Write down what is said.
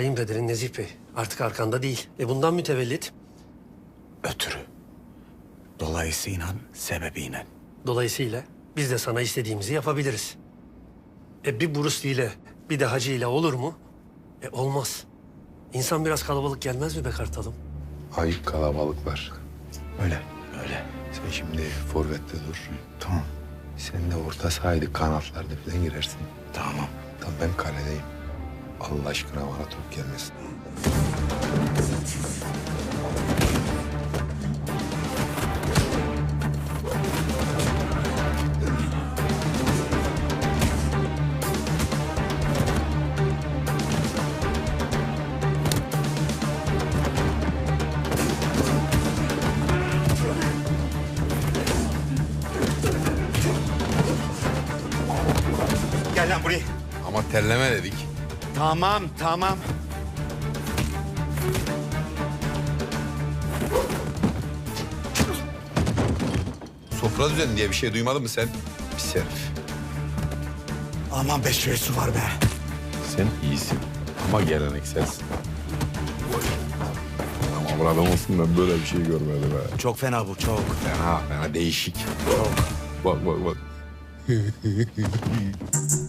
Kayınpederin Nezih Bey artık arkanda değil. E bundan mütevellit Ötürü. Dolayısıyla sebebiyle. dolayısıyla biz de sana istediğimizi yapabiliriz. E bir Bruce Lee ile bir de Hacı ile olur mu? E olmaz. İnsan biraz kalabalık gelmez mi be kartalım? Ayıp kalabalıklar. Öyle. Öyle. Sen şimdi forvette dur. Tamam. Sen de orta sahaydı kanatlarda falan girersin. Tamam. Tamam ben kaledeyim. Allah aşkına bana top gelmesin. Gel lan buraya. Ama terleme dedik. Tamam, tamam. Sofra düzeni diye bir şey duymadın mı sen? Pis herif. Aman beş şöyle su var be. Sen iyisin ama gelenekselsin. Ama burada olsun ben böyle bir şey görmedim ha. Çok fena bu, çok. Fena fena değişik. Bak bak bak.